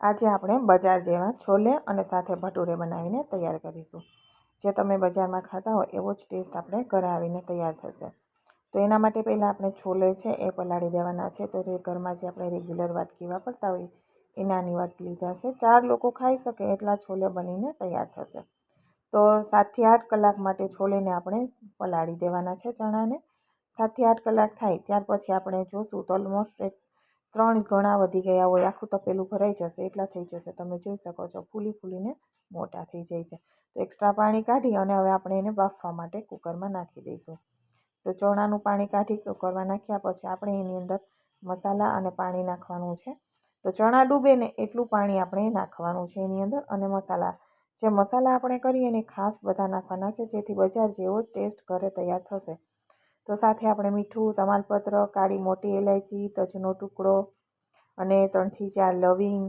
આજે આપણે બજાર જેવા છોલે અને સાથે ભટુરે બનાવીને તૈયાર કરીશું. જે તમે બજારમાં ખાતા હો એવો જ ટેસ્ટ આપણે ઘરે આવીને તૈયાર થશે. તો એના માટે પહેલાં આપણે છોલે છે એ પલાળી દેવાના છે. તો ઘરમાં જે આપણે રેગ્યુલર વાટકી વાપરતા હોય એ નાની વાટકી લીધા છે. ચાર લોકો ખાઈ શકે એટલા છોલે બનીને તૈયાર થશે. તો સાતથી આઠ કલાક માટે છોલેને આપણે પલાળી દેવાના છે ચણાને. સાતથી આઠ કલાક થાય ત્યાર પછી આપણે જોશું તો ઓલમોસ્ટ ત્રણ ગણા વધી ગયા હોય, આખું તપેલું ભરાઈ જશે, એટલા થઈ જશે. તમે જોઈ શકો છો, ફૂલી ફૂલીને મોટા થઈ જાય છે. તો એક્સ્ટ્રા પાણી કાઢી અને હવે આપણે એને બાફવા માટે કુકરમાં નાખી દઈશું. તો ચણાનું પાણી કાઢી કુકરમાં નાખ્યા પછી આપણે એની અંદર મસાલા અને પાણી નાખવાનું છે. તો ચણા ડૂબે ને એટલું પાણી આપણે નાખવાનું છે એની અંદર અને મસાલા. જે મસાલા આપણે કરીએ એને ખાસ બધા નાખવાના છે, જેથી બજાર જેવો ટેસ્ટ ઘરે તૈયાર થશે. તો સાથે આપણે મીઠું, તમાલપત્ર, કાળી મોટી ઇલાયચી તજનો ટુકડો અને ત્રણથી ચાર લવિંગ.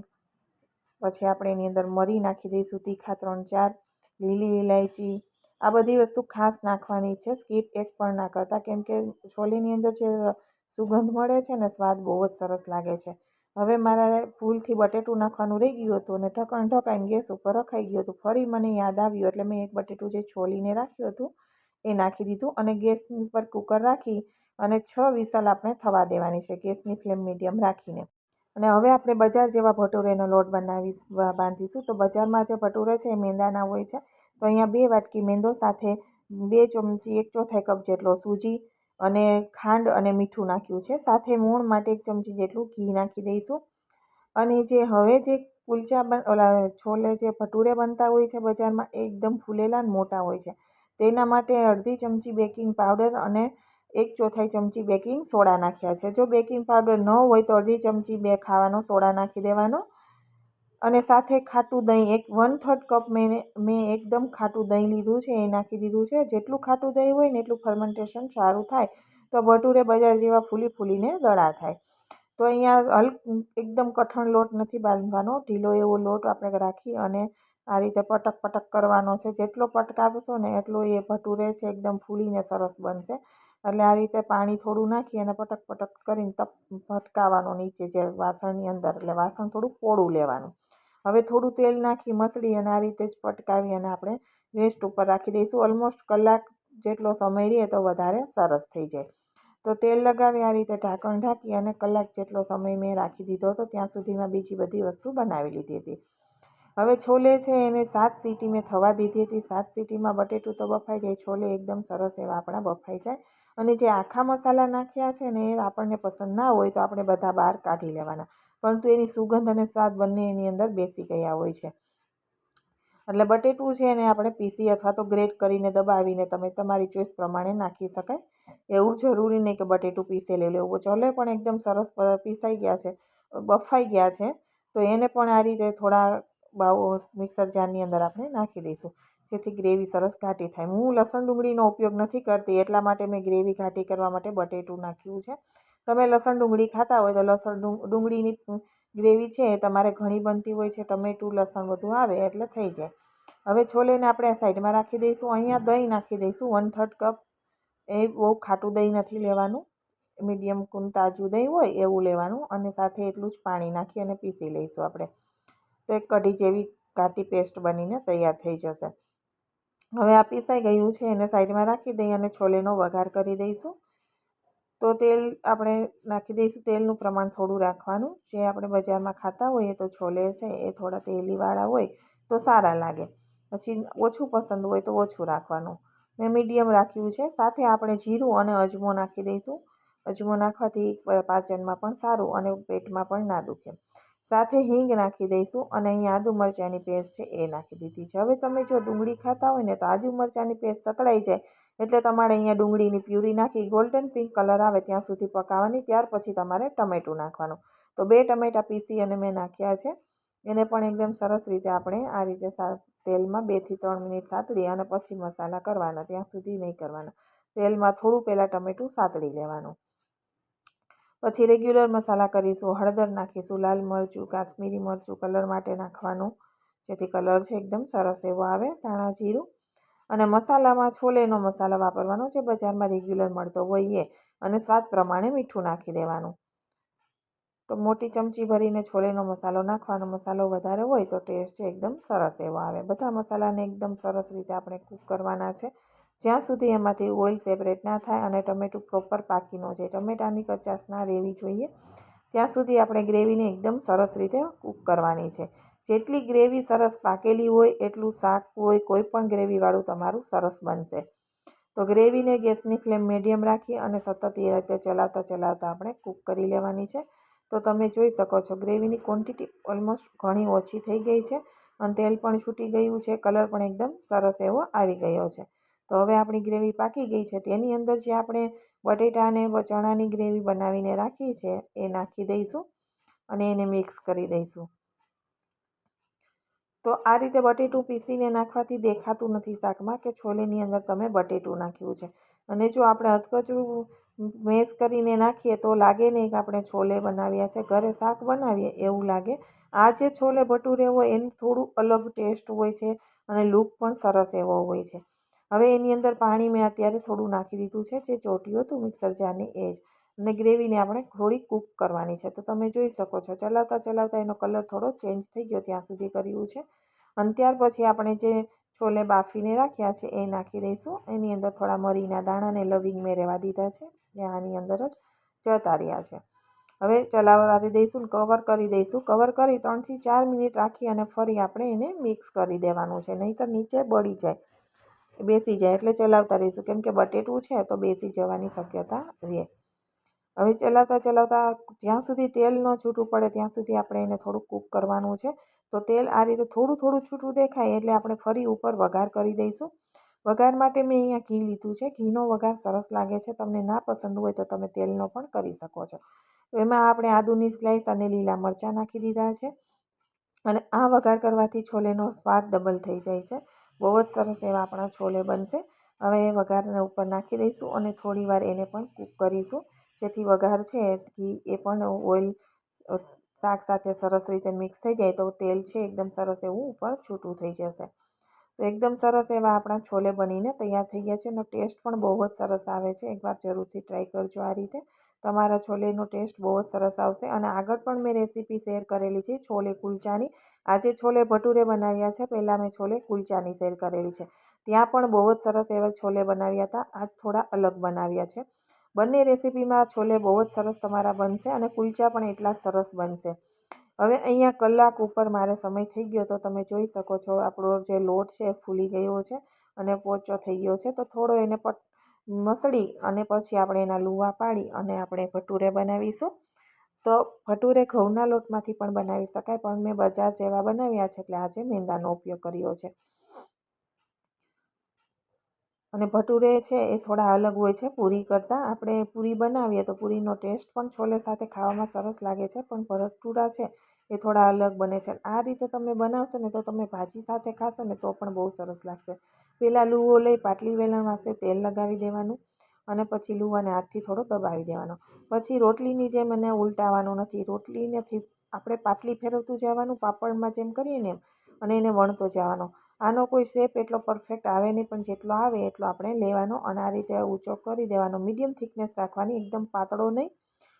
પછી આપણે એની અંદર મરી નાખી દઈશું તીખા ત્રણ ચાર, લીલી ઇલાયચી આ બધી વસ્તુ ખાસ નાખવાની છે, સ્કીપ એક પણ ના કરતા. કેમ કે છોલેની અંદર જે સુગંધ મળે છે ને, સ્વાદ બહુ જ સરસ લાગે છે. હવે મારા ભૂલથી બટેટું નાખવાનું રહી ગયું હતું અને ઢકણ ઢકાઈને ગેસ ઉપર રખાઈ ગયું હતું. ફરી મને યાદ આવ્યું એટલે મેં એક બટેટું જે છોલીને રાખ્યું હતું એ નાખી દીધું અને ગેસની ઉપર કુકર રાખી અને છ વિસલ આપણે થવા દેવાની છે ગેસની ફ્લેમ મીડિયમ રાખીને. અને હવે આપણે બજાર જેવા ભટુરેનો લોટ બનાવી બાંધીશું. તો બજારમાં જે ભટુરે છે, એ મેંદાના હોય છે. તો અહીંયા બે વાટકી મેંદો સાથે બે ચમચી, એક ચોથાઈ કપ જેટલો સૂજી અને ખાંડ અને મીઠું નાખ્યું છે. સાથે મૂણ માટે એક ચમચી જેટલું ઘી નાખી દઈશું. અને જે હવે જે કુલચા બન, ઓલા છોલે જે ભટુરે બનતા હોય છે બજારમાં એકદમ ફૂલેલા અને મોટા હોય છે. તેના માટે અડધી ચમચી બેકિંગ પાવડર અને એક ચોથાઈ ચમચી બેકિંગ સોડા નાખ્યા છે. જો બેકિંગ પાવડર ન હોય તો અડધી ચમચી બે ખાવાનો સોડા નાખી દેવાનો અને સાથે ખાટું દહીં, એક વન થર્ડ કપ મેં મેં એકદમ ખાટું દહીં લીધું છે, એ નાખી દીધું છે. જેટલું ખાટું દહીં હોય ને એટલું ફર્મેન્ટેશન સારું થાય. તો ભટુરે બજાર જેવા ફૂલી ફૂલીને દડા થાય. તો અહીંયા હલ, એકદમ કઠણ લોટ નથી બાંધવાનો. ઢીલો એવો લોટ આપણે રાખી અને આ રીતે પટક પટક કરવાનો છે. જેટલો પટકાવશો ને એટલું એ ભટુરે છે એકદમ ફૂલીને સરસ બનશે. એટલે આ રીતે પાણી થોડું નાખી અને પટક પટક કરીને તપ ભટકાવવાનો નીચે જે વાસણની અંદર, એટલે વાસણ થોડું પોળું લેવાનું. હવે થોડું તેલ નાખી, મસળી અને આ રીતે જ પટકાવી અને આપણે રેસ્ટ ઉપર રાખી દઈશું. ઓલમોસ્ટ કલાક જેટલો સમય રહે તો વધારે સરસ થઈ જાય. તો તેલ લગાવી, આ રીતે ઢાંકણ ઢાંકી અને કલાક જેટલો સમય મેં રાખી દીધો હતો ત્યાં સુધીમાં બીજી બધી વસ્તુ બનાવી લીધી હતી. હવે છોલે છે એને સાત સીટી મેં થવા દીધી હતી. સાત સીટીમાં બટેટું તો બફાઈ જાય. છોલે એકદમ સરસ એવા આપણા બફાઈ જાય. અને જે આખા મસાલા નાખ્યા છે ને એ આપણને પસંદ ના હોય તો આપણે બધા બહાર કાઢી લેવાના. પરંતુ એની સુગંધ અને સ્વાદ બંને એની અંદર બેસી ગયા હોય છે. એટલે બટેટું છે એને આપણે પીસી અથવા તો ગ્રેટ કરીને દબાવીને તમે તમારી ચોઈસ પ્રમાણે નાખી શકાય. એવું જરૂરી નહીં કે બટેટું પીસેલું લેવું ચોલે પણ એકદમ સરસ પીસાઈ ગયા છે, બફાઈ ગયા છે. તો એને પણ આ રીતે થોડા બાઉલ મિક્સર જારની અંદર આપણે નાખી દઈશું. જેથી ગ્રેવી સરસ ઘાટી થાય. હું લસણ ડુંગળીનો ઉપયોગ નથી કરતી, એટલા માટે મેં ગ્રેવી ઘાટી કરવા માટે બટેટું નાખ્યું છે. તમે લસણ ડુંગળી ખાતા હોય તો લસણ ડુંગળીની ગ્રેવી છે તમારે ઘણી બનતી હોય છે, ટમેટું, લસણ બધું આવે એટલે થઈ જાય. હવે છોલેને આપણે સાઈડમાં રાખી દઈશું. અહીંયા દહીં નાખી દઈશું. વન થર્ડ કપ એ બહુ ખાટું દહીં નથી લેવાનું. મીડિયમ તાજું દહીં હોય એવું લેવાનું અને સાથે એટલું જ પાણી નાખી અને પીસી લઈશું આપણે. તો એક કઢી જેવી ઘાટી પેસ્ટ બનીને તૈયાર થઈ જશે. હવે આ પીસાઈ ગયું છે, એને સાઈડમાં રાખી દઈ અને છોલેનો વઘાર કરી દઈશું. તો તેલ આપણે નાખી દઈશું, તેલનું પ્રમાણ થોડું રાખવાનું. જે આપણે બજારમાં ખાતા હોઈએ તો છોલે છે, એ થોડા તેલીવાળા હોય તો સારા લાગે. પછી ઓછું પસંદ હોય તો ઓછું રાખવાનું. મેં મીડિયમ રાખ્યું છે, સાથે આપણે જીરું અને અજમો નાખી દઈશું. અજમો નાખવાથી પાચનમાં પણ સારું અને પેટમાં પણ ના દુખે. સાથે હિંગ નાખી દઈશું અને અહીં આદુ મરચાંની પેસ્ટ છે એ નાખી દીધી છે. હવે તમે જો ડુંગળી ખાતા હોય ને તો આદુ મરચાંની પેસ્ટ સતળાઈ જાય એટલે તમારે અહીંયા ડુંગળીની પ્યુરી નાખી, ગોલ્ડન પિંક કલર આવે ત્યાં સુધી પકાવવાની ત્યાર પછી તમારે ટમેટું નાખવાનું. તો બે ટમેટાં પીસી અને મેં નાખ્યા છે. એને પણ એકદમ સરસ રીતે આપણે આ રીતે તેલમાં બેથી ત્રણ મિનિટ સાતળી અને પછી મસાલા કરવાના, ત્યાં સુધી નહીં કરવાના. તેલમાં થોડું પહેલાં ટમેટું સાતળી લેવાનું. પછી રેગ્યુલર મસાલા કરીશું. હળદર નાખીશું, લાલ મરચું, કાશ્મીરી મરચું કલર માટે નાખવાનું. જેથી કલર છે એકદમ સરસ એવો આવે, ધાણા જીરું. અને મસાલામાં છોલેનો મસાલો વાપરવાનો જે બજારમાં રેગ્યુલર મળતો હોય એ અને સ્વાદ પ્રમાણે મીઠું નાખી દેવાનું. તો મોટી ચમચી ભરીને છોલેનો મસાલો નાખવાનો. મસાલો વધારે હોય તો ટેસ્ટ એકદમ સરસ એવો આવે. બધા મસાલાને એકદમ સરસ રીતે આપણે કૂક કરવાના છે. જ્યાં સુધી એમાંથી ઓઇલ સેપરેટ ના થાય અને ટમેટું પ્રોપર પાકી ન જાય, ટમેટાની કચાશ ના રહેવી જોઈએ, ત્યાં સુધી આપણે ગ્રેવીને એકદમ સરસ રીતે કૂક કરવાની છે. જેટલી ગ્રેવી સરસ પાકેલી હોય, એટલું શાક હોય, કોઈ પણ ગ્રેવીવાળું તમારું સરસ બનશે. તો ગ્રેવીને ગેસની ફ્લેમ મીડિયમ રાખી અને સતત એ રીતે ચલાવતા ચલાવતા આપણે કૂક કરી લેવાની છે. તો તમે જોઈ શકો છો, ગ્રેવીની ક્વોન્ટિટી ઓલમોસ્ટ ઘણી ઓછી થઈ ગઈ છે અને તેલ પણ છૂટી ગયું છે કલર પણ એકદમ સરસ એવો આવી ગયો છે. તો હવે આપણી ગ્રેવી પાકી ગઈ છે. તેની અંદર જે આપણે બટેટા અને ચણાની ગ્રેવી બનાવીને રાખી છે, એ નાખી દઈશું અને એને મિક્સ કરી દઈશું. તો આ રીતે બટેટું પીસીને નાખવાથી દેખાતું નથી શાકમાં કે છોલેની અંદર તમે બટેટું નાખ્યું છે. અને જો આપણે હથકચરું મેસ કરીને નાખીએ તો લાગે નહીં કે આપણે છોલે બનાવ્યા છે, ઘરે શાક બનાવીએ એવું લાગે. આ જે છોલે ભટુરે હોય એનું થોડું અલગ ટેસ્ટ હોય છે અને લુક પણ સરસ એવો હોય છે. હવે એની અંદર પાણી મેં અત્યારે થોડું નાખી દીધું છે, જે ચોટ્યું હતું મિક્સર જારની એ જ. અને ગ્રેવીને આપણે થોડી કૂક કરવાની છે, તો તમે જોઈ શકો છો. ચલાવતા ચલાવતા એનો કલર થોડો ચેન્જ થઈ ગયો ત્યાં સુધી કર્યું છે. અને ત્યાર પછી આપણે જે છોલે બાફીને રાખ્યા છે, એ નાખી દઈશું. એની અંદર થોડા મરીના દાણાને લવિંગ મેં રહેવા દીધા છે એ આની અંદર જ જતા રહ્યા છે. હવે ચલાવતા દઈશું કવર કરી દઈશું. કવર કરી ત્રણથી ચાર મિનિટ રાખી અને ફરી આપણે એને મિક્સ કરી દેવાનું છે, નહીંતર નીચે બળી જાય. બેસી જાય એટલે ચલાવતા રહીશું. કેમ કે બટેટું છે તો બેસી જવાની શક્યતા રહે. હવે ચલાવતા ચલાવતા જ્યાં સુધી તેલ ન છૂટું પડે ત્યાં સુધી આપણે એને થોડુંક કૂક કરવાનું છે. તો તેલ આ રીતે થોડું થોડું છૂટું દેખાય એટલે આપણે ફરી ઉપર વઘાર કરી દઈશું. વઘાર માટે મેં અહીંયા ઘી લીધું છે. ઘીનો વઘાર સરસ લાગે છે. તમને ના પસંદ હોય તો તમે તેલનો પણ કરી શકો છો. એમાં આપણે આદુની સ્લાઈસ અને લીલા મરચાં નાખી દીધા છે. અને આ વઘાર કરવાથી છોલેનો સ્વાદ ડબલ થઈ જાય છે. બહુ જ સરસ એવા આપણા છોલે બનશે. હવે વઘારને ઉપર નાખી દઈશું અને થોડીવાર એને પણ કૂક કરીશું. જેથી વઘાર છે ઘી એ પણ ઓઇલ શાક સાથે સરસ રીતે મિક્સ થઈ જાય તો તેલ છે એકદમ સરસ એવું ઉપર છૂટું થઈ જશે. તો એકદમ સરસ એવા આપણા છોલે બનીને તૈયાર થઈ ગયા છે એનો ટેસ્ટ પણ બહુ જ સરસ આવે છે. એકવાર જરૂરથી ટ્રાય કરજો આ રીતે. તમારા છોલેનો ટેસ્ટ બહુ જ સરસ આવશે અને આગળ પણ મેં રેસીપી શેર કરેલી છે છોલે કુલચાની. આજે છોલે ભટુરે બનાવ્યા છે, પહેલાં મેં છોલે કુલચાની શેર કરેલી છે. ત્યાં પણ બહુ જ સરસ એવા છોલે બનાવ્યા હતા, આજ થોડા અલગ બનાવ્યા છે. બંને રેસીપીમાં છોલે બહુ જ સરસ તમારા બનશે અને કુલચા પણ એટલા જ સરસ બનશે. હવે અહીંયા કલાક ઉપર મારે સમય થઈ ગયો તો તમે જોઈ શકો છો આપણો જે લોટ છે ફૂલી ગયો છે અને પોચો થઈ ગયો છે, તો થોડો એને પટ મસળી અને પછી આપણે એના લુવા પાડી અને આપણે ભટુરે બનાવીશું. તો ભટુરે ઘઉંના લોટમાંથી પણ બનાવી શકાય, પણ મેં બજાર જેવા બનાવ્યા છે એટલે આજે મેંદાનો ઉપયોગ કર્યો છે. અને ભટુરે છે એ થોડા અલગ હોય છે પૂરી કરતાં. આપણે પૂરી બનાવીએ તો પૂરીનો ટેસ્ટ પણ છોલે સાથે ખાવામાં સરસ લાગે છે, પણ ભટુરા છે એ થોડા અલગ બને છે. આ રીતે તમે બનાવશો ને તો તમે ભાજી સાથે ખાશો ને તો પણ બહુ સરસ લાગશે. પહેલાં લૂવો લઈ પાટલી વેલણ વાસે તેલ લગાવી દેવાનું અને પછી લુવાને હાથથી થોડો દબાવી દેવાનો. પછી રોટલીની જેમ એને ઉલટાવાનું નથી. રોટલીનેથી આપણે પાટલી ફેરવતું જવાનું, પાપડમાં જેમ કરીએ ને એમ, અને એને વણતો જવાનો. આનો કોઈ શેપ એટલો પરફેક્ટ આવે નહીં, પણ જેટલો આવે એટલો આપણે લેવાનો અને આ રીતે ઊંચો કરી દેવાનો. મીડિયમ થિકનેસ રાખવાની, એકદમ પાતળો નહીં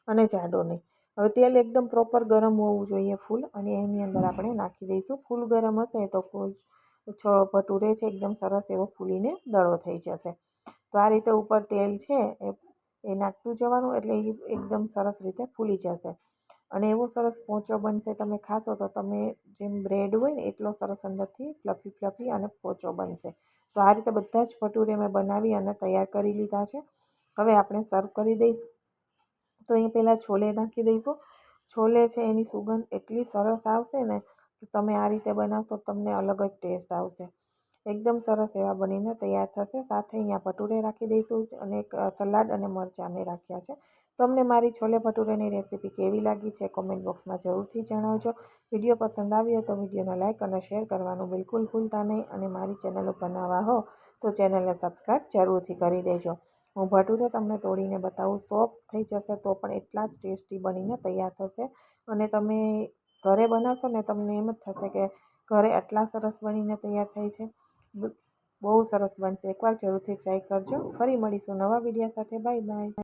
અને જાડો નહીં. હવે તેલ એકદમ પ્રોપર ગરમ હોવું જોઈએ ફૂલ અને એની અંદર આપણે નાખી દઈશું. ફૂલ ગરમ હશે તો ફૂલ છ ભટુરે છે, એકદમ સરસ એવો ફૂલીને દળો થઈ જશે. તો આ રીતે ઉપર તેલ છે એ એ નાખતું જવાનું એટલે એ એકદમ સરસ રીતે ફૂલી જશે. અને એવો સરસ પોચો બનશે તમે ખાશો તો તમે જેમ બ્રેડ હોય ને એટલો સરસ અંદરથી ફ્લફી ફ્લફી અને પોચો બનશે. તો આ રીતે બધા જ ભટુરે મેં બનાવી અને તૈયાર કરી લીધા છે. હવે આપણે સર્વ કરી દઈશું. તો અહીં પહેલાં છોલે નાખી દઈશું. છોલે છે એની સુગંધ એટલી સરસ આવશે ને કે તમે આ રીતે બનાવશો તમને અલગ જ ટેસ્ટ આવશે. એકદમ સરસ એવા બનીને તૈયાર થશે. સાથે અહીંયા ભટુરે રાખી દઈશું અને એક સલાડ અને મરચાં મેં રાખ્યા છે. તમને મારી છોલે ભટુરેની રેસીપી કેવી લાગી છે કોમેન્ટ બોક્સમાં જરૂરથી જણાવજો. વીડિયો પસંદ આવ્યો તો વિડીયોને લાઇક અને શેર કરવાનું બિલકુલ ભૂલતા નહીં અને મારી ચેનલ ઉપર નવા હો તો ચેનલને સબસ્ક્રાઈબ જરૂરથી કરી દેજો. હું ભટુરે તમને તોડીને બતાવું. સોફ્ટ થઈ જશે તો પણ એટલા જ ટેસ્ટી બનીને તૈયાર થશે. અને તમે ઘરે બનાવશો ને તમને એમ જ થશે કે ઘરે આટલા સરસ બનીને તૈયાર થાય છે. બહુ સરસ બનશે. એકવાર જરૂરથી ટ્રાય કરજો. ફરી મળીશું નવા વીડિયો સાથે. Bye bye.